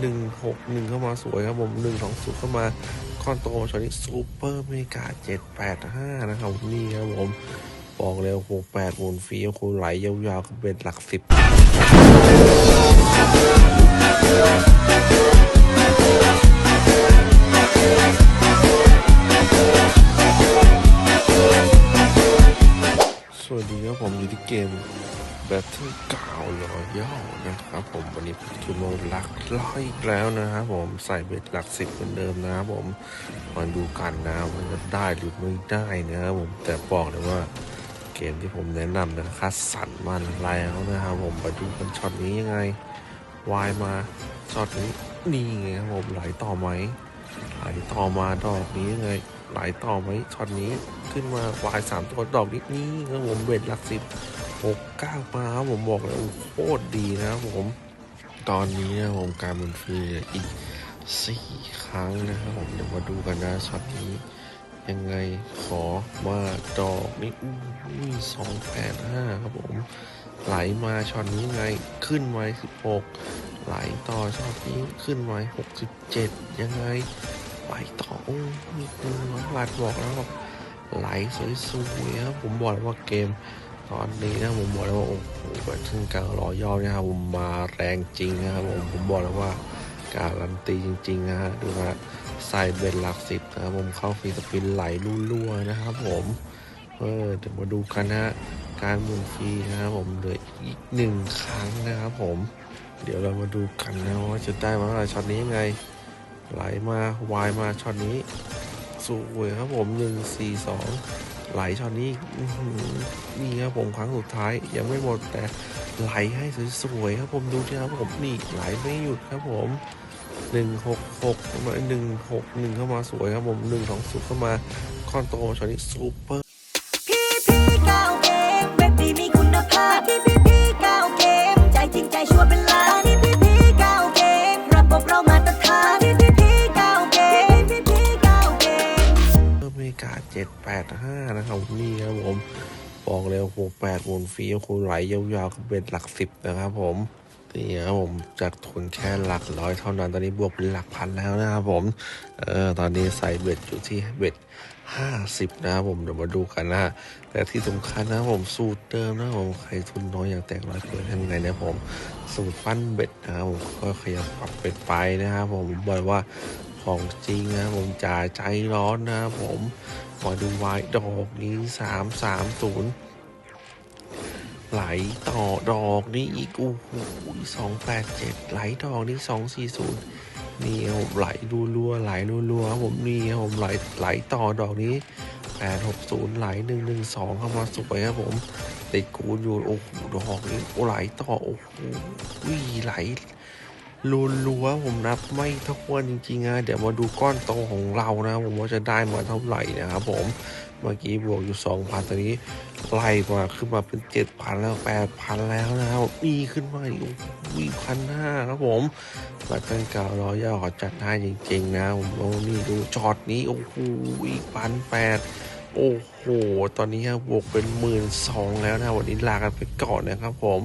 หนึ่งหกหนึ่งเข้ามาสวยครับผมหนึ่งสองศูนย์เข้ามาคอนโตชอนี้ซูเปอร์เมกาเจ็ดแปดห้านะครับนี่ครับผมบอกเลยหกแปดหมุนฟรีคูไหลยาวๆก็เป็นหลักสิบสวัสดีครับผมอยู่ที่เกม Battle เก่าลอยย่อนะครับผมวันนี้ผมจะมาหลักร้อยแล้วนะครับผมใส่เบ็ดหลักสิบเหมือนเดิมนะครับผมมาดูกันนะว่าจะได้หรือไม่ได้นะครับผมแต่บอกเลยว่าเกมที่ผมแนะนำนะคัดสรรมาแล้วนะครับผมมาดูกันช็อตนี้ยังไงวายมาช็อตนี้นี่ไงครับผมไหลต่อไหมไหลต่อมาดอกนี้ยังไงไหลต่อไหมช็อตนี้ขึ้นมาวายสามตัวดอกนี้นี่ครับผมเบ็ดหลักสิบ หกเก้ามาครับผมบอกเลยโอ้โหโคตรดีนะครับผม ตอนนี้นะผมการบนฟรีเหลืออีกสี่ครั้งนะครับผมเดี๋ยวมาดูกันนะช็อตนี้ ยังไงขอมาดอกนี้อุ้สองแปดห้าครับผม ไหลมาช็อตนี้ไงขึ้นไว้สิบหกไหลต่อช็อตนี้ขึ้นไว้หกสิบเจ็ดยังไงไหลต่อโอ้ยคุณน้องรัดบอกแล้วว่าไหลสวยๆครับผมบอกเลยว่าเกม ตอนนี้นะผมบอกเลยว่าโอ้โหแบบถึงการรอย่อเนี่ยครับผมมาแรงจริงนะครับผมผมบอกเลยว่าการันตีจริงๆนะฮะดูนะใส่เบ็ดหลักสิบนะครับผมเข้าฟรีสปินไหลรั่วๆนะครับผมเออเดี๋ยวมาดูกันนะฮะการหมุนฟรีนะครับผมเหลืออีกหนึ่งครั้งนะครับผม เดี๋ยวเรามาดูกันนะว่าจะได้มาเท่าไหร่ช็อตนี้ยังไง ไหลมาวายมาช็อตนี้สวยครับผมหนึ่งสี่สอง ไหลช็อตนี้นี่ครับผมครั้งสุดท้ายยังไม่หมดแต่ไหลให้สวยๆครับผมดูที่ครับผมนี่ไหลไม่หยุดครับผมหนึ่งหกหกมาหนึ่งหกหนึ่งเข้ามาสวยครับผมหนึ่งสองสุดเข้ามาคอนโตช็อตนี้ซูเปอร์ จ็ดแปดห้านะครับนี่ครับผมบอกเลยหกแปดหมุนฟรีคูณไหลยาวๆก็เป็นหลักสิบนะครับผมนี่ครับผมจากทุนแค่หลักร้อยเท่านั้นตอนนี้บวกเป็นหลักพันแล้วนะครับผมเออตอนนี้ใส่เบ็ดอยู่ที่เบ็ดห้าสิบนะครับผมเดี๋ยวมาดูกันนะ แต่ที่สำคัญนะผมสูตรเดิมนะผมใครทุนน้อยอยากแตกร้อยเปิดทำไงนี่ยผมสูตรปั้นเบ็ดนะครับผมก็ขยับปรับเป็ดไปนะครับผมบอกว่าของจริงนะผมจ่าใจร้อนนะครับผม มาดูวายดอกนี้สามสามศูนย์ไหลต่อดอกนี้อีกโอ้โหสองแปดเจ็ดไหลดอกนี้สองสี่ศูนย์นี่ผมไหลรัวๆไหลรัวๆครับผมนี่ผมไหลไหลต่อดอกนี้แปดหกศูนย์ไหลหนึ่งหนึ่งสองเข้ามาสวยครับผมติดกูอยู่โอ้โหดอกนี้โอ้ไหลต่อโอ้โหไหล รัวผมนับไม่ท้วนจริงๆนะเดี๋ยวมาดูก้อนโตของเรานะผมว่าจะได้มาเท่าไหร่นะครับผมเมื่อกี้บวกอยู่สองพันตอนนี้ไล่มาขึ้นมาเป็นเจ็ดพันแล้วแปดพันแล้วนะครับนี่ขึ้นมาอีกวีพันห้าครับผมบัตรเก่าร้อย่าขอจัดให้จริงๆ นะผมโอ้นี่ดูจอดนี้โอ้โหอีกพันแปดโอ้โห ตอนนี้บวกเป็นหมื่นสองแล้วนะ วันนี้ลากันไปก่อนนะครับผม